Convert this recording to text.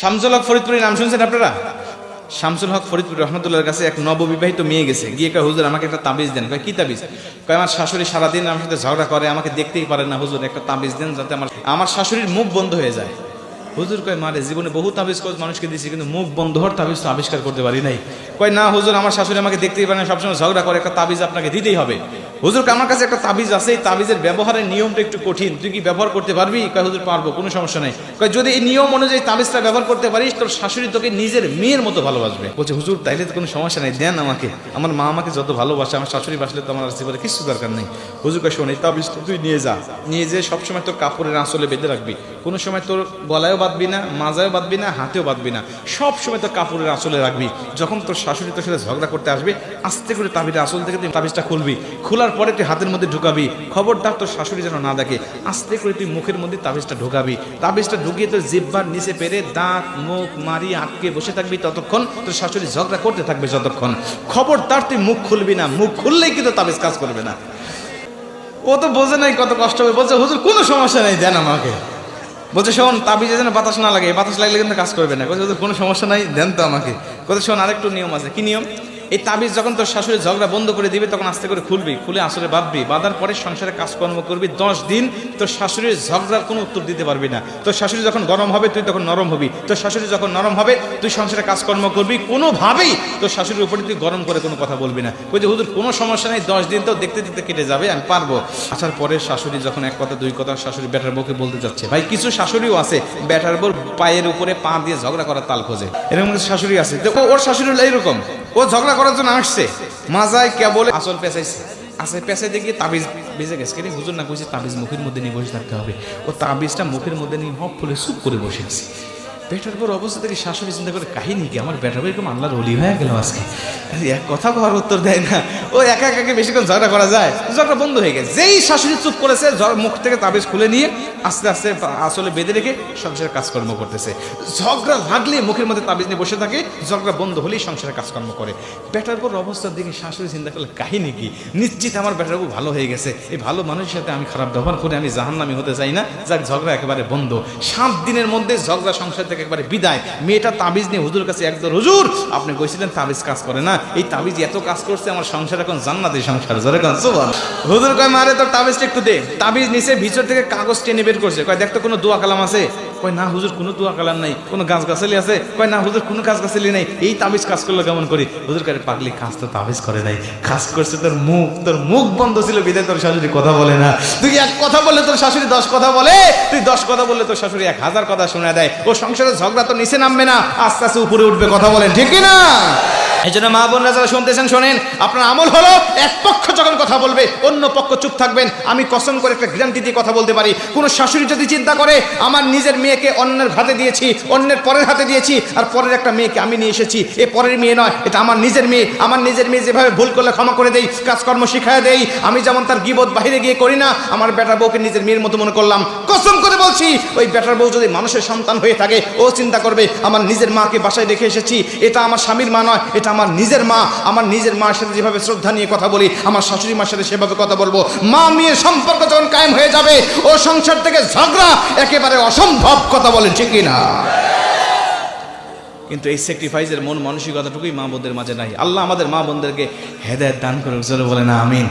শামসুল হক ফরিদপুরের নাম শুনছেন আপনারা? শামসুল হক ফরিদপুর রহমতুল্লাহর কাছে এক নববিবাহিত মেয়ে গেছে। গিয়ে কয়, হুজুর, আমাকে একটা তাবিজ দেন। কয়, কি তাবিজ? কয়, আমার শাশুড়ি সারাদিন আমার সাথে ঝগড়া করে, আমাকে দেখতেই পারে না, হুজুর, একটা তাবিজ দেন যাতে আমার আমার শাশুড়ির মুখ বন্ধ হয়ে যায়। হুজুর কয় মারে জীবনে বহু তাবিজ কোজ মানুষকে দিয়েছি, কিন্তু মুখ বন্ধ হওয়ার তাবিজ তো আবিষ্কার করতে পারি নাই। কয়, না, হুজুর, আমার শাশুড়ি আমাকে দেখতেই পারে না, সবসময় ঝগড়া করে, একটা তাবিজ আপনাকে দিতেই হবে। হুজুর আমার কাছে একটা তাবিজ আছে, এই তাবিজের ব্যবহারের নিয়মটা একটু কঠিন। তুই কি ব্যবহার করতে পারবি? কয়, হুজুর, পারব, কোনো সমস্যা নাই। কয়, যদি এই নিয়ম অনুযায়ী তাবিজটা ব্যবহার করতে পারিস, তোর শাশুড়ি তোকে নিজের মেয়ের মতো ভালোবাসবে। বলছে, হুজুর, তাইলে তো কোনো সমস্যা নেই, দেন আমাকে। আমার মা আমাকে যত ভালোবাসে, আমার শাশুড়ি বাসলে তো আমার জীবনে কিছু দরকার নেই। হুজুর কয়, শোন, এই তাবিজটা তুই নিয়ে যা। নিয়ে যেয়ে সবসময় তোর কাপড়ের আঁচলে বেঁধে রাখবি। কোনো সময় তোর গলায়ও বাঁধবি না, মাজায়ও বাঁধবি না, হাতেও বাঁধবি না। সব সময় তোর কাপড়ের আঁচলে রাখবি। যখন তোর শাশুড়ি তোর সাথে ঝগড়া করতে আসবে, আস্তে করে তাবিজটা আঁচল থেকে তুই তাবিজটা খুলবি। খোলার পরে তুই হাতের মধ্যে ঢুকাবি। খবরদার তোর শাশুড়ি যেন না দেখে, আস্তে করে তুই মুখের মধ্যে তাবিজটা ঢুকাবি। তাবিজটা ঢুকিয়ে তোর জিব্বার নিচে পেরে দাঁত, মুখ মারি আটকে বসে থাকবি ততক্ষণ তোর শাশুড়ি ঝগড়া করতে থাকবে যতক্ষণ। খবরদার তুই মুখ খুলবি না, মুখ খুললেই কিন্তু তাবিজ কাজ করবে না। ও তো বোঝে নাই কত কষ্ট হবে, বলছে, হুজুর, কোনো সমস্যা নেই, দেন আমাকে। বলছে, শোন, তাবিজে যেন বাতাস না লাগে বাতাস লাগলে কিন্তু কাজ করবে না। কোনো সমস্যা নাই, দেন তো আমাকে। কোথায় শোন, আরেকটু নিয়ম আছে। কি নিয়ম? এই তাবিজ যখন তোর শাশুড়ি ঝগড়া বন্ধ করে দিবে, তখন আস্তে করে খুলবি, খুলে আসলে বাঁধবি, বাঁধার পরে সংসারে কাজকর্ম করবি, দশ দিন তোর শাশুড়ির ঝগড়ার কোনো উত্তর দিতে পারবি না। তোর শাশুড়ি যখন গরম হবে, তুই তখন নরম হবি। তোর শাশুড়ি যখন নরম হবে, তুই সংসারে কাজকর্ম করবি, কোনোভাবেই তোর শাশুড়ির উপরে তুই গরম করে কোনো কথা বলবি না। বলছে হুজুর, কোনো সমস্যা নেই, দশ দিন তো দেখতে দেখতে কেটে যাবে, আমি পারব। আসার পরে শাশুড়ি যখন এক কথা, দুই কথা শাশুড়ি ব্যাটার বউকে বলতে যাচ্ছে, ভাই, কিছু শাশুড়িও আছে ব্যাটার বউর পায়ের উপরে পা দিয়ে ঝগড়া করার তাল খোঁজে। এরকম শাশুড়ি আছে। ও- ওর শাশুড়ি হলো এইরকম। ও ঝগড়া করার জন্য আসছে। মাজায় কেবল আসল পেঁচাইছে। আসে পেঁচাইতে দেখি তাবিজ বেজে গেছে। কেন হুজুর না কইছে তাবিজ মুখের মধ্যে নিয়ে বসে থাকতে হবে। ও তাবিজটা মুখের মধ্যে নিয়ে হপ ফুলে সুপ করে বসে আছে। পেটের পর অবস্থা থেকে শাশুড়ি চিন্তা করে, কাহিনী কি? আমার বেটার এরকম আল্লাহর অলি হয়ে গেল আজকে। এক কথা করার উত্তর দেয় না। ও একা একাকে বেশিক্ষণ ঝগড়া করা যায়। ঝগড়া বন্ধ হয়ে গেছে। যেই শাশুড়ি চুপ করেছে মুখ থেকে তাবিজ খুলে নিয়ে আস্তে আস্তে আসলে বেঁধে রেখে সংসারের কাজকর্ম করতেছে। ঝগড়া লাগলে মুখের মধ্যে তাবিজ নিয়ে বসে থাকে, ঝগড়া বন্ধ হলেই সংসারের কাজকর্ম করে। বেটার পর অবস্থার দিকে শাশুড়ি চিন্তা করলে, কাহিনী কি? নিশ্চিত আমার বেটার বউ ভালো হয়ে গেছে। এই ভালো মানুষের সাথে আমি খারাপ ব্যবহার করে আমি জাহান্নামি হতে চাই না। যাক, ঝগড়া একেবারে বন্ধ। সাত দিনের মধ্যে ঝগড়া সংসার থেকে একবারে বিদায়। মেয়েটা তাবিজ নিয়ে হুজুর কাছে একদম হুজুর, আপনি কইছিলেন তাবিজ কাজ করে না। এই তাবিজ এত কাজ করছে, আমার সংসার এখন জান্নাতি সংসার। জোরে কান, সুবহান। হুজুর কয় মারে তোর তাবিজটা একটু দে। তাবিজ নিচে ভিতর থেকে কাগজ টেনে বের করছে। কয়, দেখ তো কোনো দোয়া কালাম আছে? কয়, না হুজুর, কোনো দোয়া কালাম নাই। কোনো গাছ গাছালি আছে? কয়, না হুজুর, কোনো গাছ গাছালি নাই। এই তাবিজ কাজ করল কেমন করি? হুজুর কারে পাগলি, কাজ তো তাবিজ করে নাই। কাজ করছে তোর মুখ। তোর মুখ বন্ধ ছিল, বিদায় তোর শাশুড়ি কথা বলে না। তুই এক কথা বললে তোর শাশুড়ি দশ কথা বলে। তুই দশ কথা বললে তোর শাশুড়ি এক হাজার কথা শোনা দেয়। ও সংসারে ঝগড়া তো নিচে নামবে না, আস্তে আস্তে উপরে উঠবে, কথা বলেন, ঠিক না এই জন্য মা বোনরা যারা শুনতেছেন, শোনেন, আপনার আমল হলো এক পক্ষ যখন কথা বলবে, অন্য পক্ষ চুপ থাকবেন। আমি কসম করে একটা গ্যারান্টি দিয়ে কথা বলতে পারি। কোনো শাশুড়ি যদি চিন্তা করে, আমার নিজের মেয়েকে অন্যের হাতে দিয়েছি, অন্যের পরের হাতে দিয়েছি, আর পরের একটা মেয়েকে আমি নিয়ে এসেছি, এ পরের মেয়ে নয়, এটা আমার নিজের মেয়ে। আমার নিজের মেয়ে যেভাবে ভুল করলে ক্ষমা করে দেই, কাজকর্ম শিখায় দেই। আমি যেমন তার গিবত বাইরে গিয়ে করি না, আমার বেটার বউকে নিজের মেয়ের মতো মনে করলাম। কসম করে বলছি, ওই বেটার বউ যদি মানুষের সন্তান হয়ে থাকে, ও চিন্তা করবে, আমার নিজের মাকে বাসায় রেখে এসেছি, এটা আমার স্বামীর মা নয়, এটা আমার নিজের মা, আমার নিজের মার সাথে যেভাবে শ্রদ্ধা নিয়ে কথা বলি, আমার শাশুড়ি মার সাথে সেভাবে কথা বলব, মা মেয়ের সম্পর্ক যখন কায়েম হয়ে যাবে, ও সংসার থেকে ঝগড়া একেবারে অসম্ভব কথা বলে ঠিকই না কিন্তু এই স্যাক্রিফাইসের মন মানসিকতাটুকুই মা বোনদের মাঝে নাই। আল্লাহ আমাদের মা বোনদেরকে হেদায়ত দান করে বলে না আমিন।